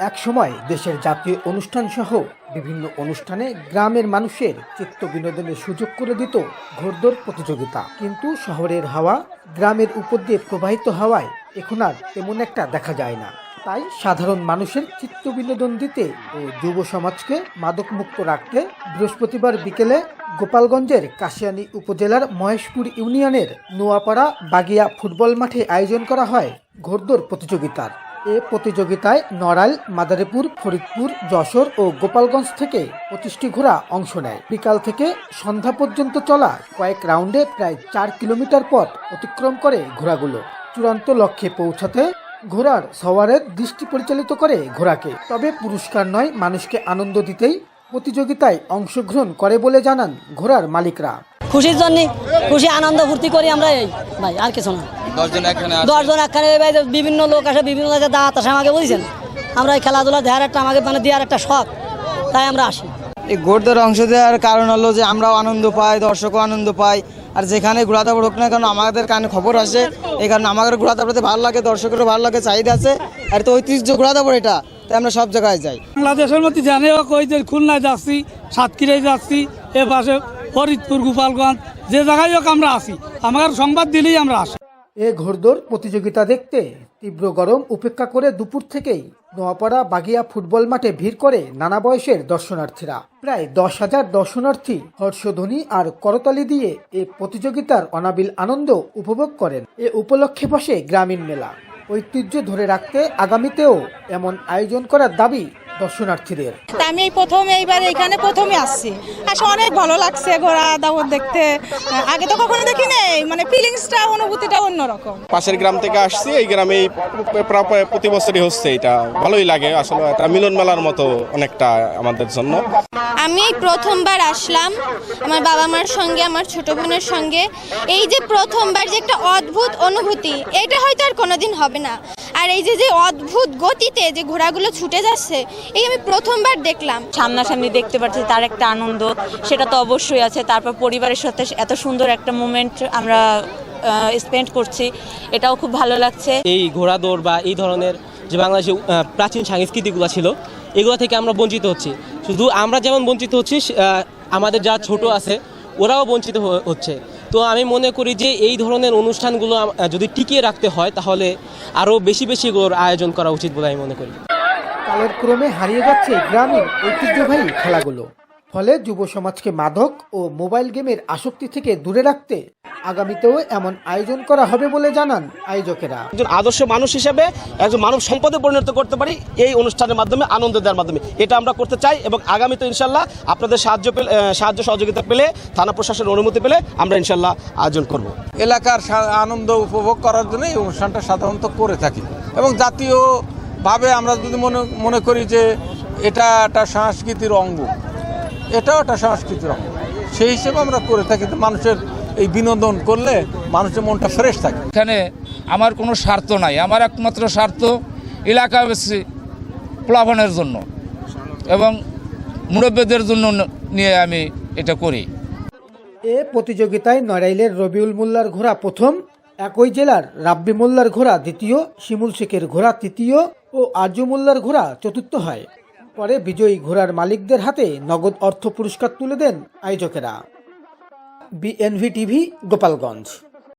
একসময় দেশের জাতীয় অনুষ্ঠান সহ বিভিন্ন অনুষ্ঠানে গ্রামের মানুষের চিত্ত বিনোদনের সুযোগ করে দিত ঘোড়দৌড় প্রতিযোগিতা। কিন্তু শহরের হাওয়া, গ্রামের উপর দিয়ে প্রবাহিত হওয়ায় এখন আর তেমন একটা দেখা যায় না। তাই সাধারণ মানুষের চিত্ত বিনোদন দিতে ও যুব সমাজকে মাদকমুক্ত রাখতে বৃহস্পতিবার বিকেলে গোপালগঞ্জের কাশিয়ানী উপজেলার মহেশপুর ইউনিয়নের নোয়াপাড়া বাগিয়া ফুটবল মাঠে আয়োজন করা হয় ঘোড়দৌড় প্রতিযোগিতার। এ প্রতিযোগিতায় নড়াইল, মাদারীপুর, ফরিদপুর, যশোর ও গোপালগঞ্জ থেকে পঁচিশটি ঘোড়া অংশ নেয়। বিকাল থেকে সন্ধ্যা পর্যন্ত চলা কয়েক রাউন্ডে প্রায় চার কিলোমিটার পথ অতিক্রম করে ঘোড়াগুলো। চূড়ান্ত লক্ষ্যে পৌঁছাতে ঘোড়ার সওয়ারের দৃষ্টি পরিচালিত করে ঘোড়াকে। তবে পুরস্কার নয়, মানুষকে আনন্দ দিতেই প্রতিযোগিতায় অংশগ্রহণ করে বলে জানান ঘোড়ার মালিকরা। খুশির জন্য খুশি, আনন্দ ফুর্তি করি আমরা এই। ভাই, আর কিছু না। দশজন একখানে বিভিন্ন লোক আসে বিভিন্ন জায়গায় দাঁত আসে আমাকে বুঝছেন? আমরা এই খেলাধুলা দেওয়ার একটা আমাকে মানে দেওয়ার একটা শখ তাই আমরা আসি। এই ঘোড়দের অংশ দেওয়ার কারণ হলো যে আমরাও আনন্দ পাই দর্শকও আনন্দ পাই আর যেখানে দাপড় হোক না কেন আমাদের কানে খবর আসে। এই কারণে আমাদের দাপড়াতে ভালো লাগে দর্শকেরও ভালো লাগে চাহিদা আছে আর তো ঐতিহ্য ঘোড়া দাপড় এটা তাই আমরা সব জায়গায় যাই। বাংলাদেশের মধ্যে জানে ওই যে খুলনায় যাচ্ছি সাতক্ষীরায় যাচ্ছি এ পাশে ফরিদপুর গোপালগঞ্জ যে জায়গায় হোক আমরা আসি। আমার সংবাদ দিলেই আমরা আসি। এ ঘোড়দৌড় প্রতিযোগিতা দেখতে তীব্র গরম উপেক্ষা করে দুপুর থেকেই নোয়াপাড়া বাগিয়া ফুটবল মাঠে ভিড় করে নানা বয়সের দর্শনার্থীরা। প্রায় দশ হাজার দর্শনার্থী হর্ষধ্বনি আর করতালি দিয়ে এ প্রতিযোগিতার অনাবিল আনন্দ উপভোগ করেন। এ উপলক্ষে বসে গ্রামীণ মেলা। ঐতিহ্য ধরে রাখতে আগামীতেও এমন আয়োজন করার দাবি দর্শনার্থীদের। তা আমি প্রথম এইবার এখানে প্রথমে আসছি। আসলে অনেক ভালো লাগছে ঘোরা দাওয়াত দেখতে আগে তো কখনো দেখি নাই মানে ফিলিংসটা অনুভূতিটা অন্যরকম। পাশের গ্রাম থেকে আসছি এই গ্রামে প্রতি বছরই হচ্ছে এটা। ভালোই লাগে আসলে একটা মিলন মেলার মতো অনেকটা আমাদের জন্য। আমি প্রথমবার আসলাম আমার বাবা মার সঙ্গে আমার ছোট বোনের সঙ্গে। এই যে প্রথমবার যে একটা অদ্ভুত অনুভূতি এটা হয়তো আর কোনোদিন হবে না। আর এই যে যে অদ্ভুত গতিতে যে ঘোড়াগুলো ছুটে যাচ্ছে এই আমি প্রথমবার দেখলাম। সামনাসামনি দেখতে পাচ্ছি তার একটা আনন্দ সেটা তো অবশ্যই আছে। তারপর পরিবারের সাথে এত সুন্দর একটা মুমেন্ট আমরা স্পেন্ড করছি এটাও খুব ভালো লাগছে। এই ঘোড়া দৌড় বা এই ধরনের যে বাংলাদেশে প্রাচীন সংস্কৃতিগুলো ছিল এগুলো থেকে আমরা বঞ্চিত হচ্ছি। শুধু আমরা যেমন বঞ্চিত হচ্ছি আমাদের যা ছোট আছে ওরাও বঞ্চিত হচ্ছে। তো আমি মনে করি যে এই ধরনের অনুষ্ঠানগুলো যদি টিকিয়ে রাখতে হয়, তাহলে আরও বেশি বেশি এগুলোর আয়োজন করা উচিত বলে আমি মনে করি। কালের ক্রমে হারিয়ে যাচ্ছে গ্রামীণ ঐতিহ্যবাহী খেলাগুলো। ফলে যুব সমাজকে মাদক ও মোবাইল গেমের আসক্তি থেকে দূরে রাখতে আগামীতেও এমন আয়োজন করা হবে বলে জানান আয়োজকেরা। একজন আদর্শ মানুষ হিসেবে একজন মানব সম্পদে পরিণত করতে পারি এই অনুষ্ঠানের মাধ্যমে আনন্দ দেওয়ার মাধ্যমে। এটা আমরা করতে চাই এবং আগামীতে ইনশাল্লাহ আপনাদের সাহায্য পেলে সাহায্য সহযোগিতা পেলে থানা প্রশাসনের অনুমতি পেলে আমরা ইনশাল্লাহ আয়োজন করব। এলাকার সা- আনন্দ উপভোগ করার জন্য এই অনুষ্ঠানটা সাধারণত করে থাকি। এবং জাতীয়ভাবে আমরা যদি মনে মনে করি যে এটা একটা সংস্কৃতির অঙ্গ এটাও একটা সংস্কৃতির অঙ্গ সেই হিসেবে আমরা করে থাকি তো মানুষের এই বিনোদন করলে মানুষের মনটা ফ্রেশ থাকে। এখানে আমার কোনো স্বার্থ নাই। আমার একমাত্র স্বার্থ এলাকাবাসী প্লাবনের জন্য এবং মুরব্বীদের জন্য নিয়ে আমি এটা করি। এ প্রতিযোগিতায় নড়াইলের রবিউল মোল্লার ঘোড়া প্রথম একই জেলার রাব্বি মোল্লার ঘোড়া দ্বিতীয় শিমুল শেখের ঘোড়া তৃতীয় ও আরজু মোল্লার ঘোড়া চতুর্থ হয়। পরে বিজয়ী ঘোড়ার মালিকদের হাতে নগদ অর্থ পুরস্কার তুলে দেন আয়োজকেরা। বিএনভি টিভি গোপালগঞ্জ।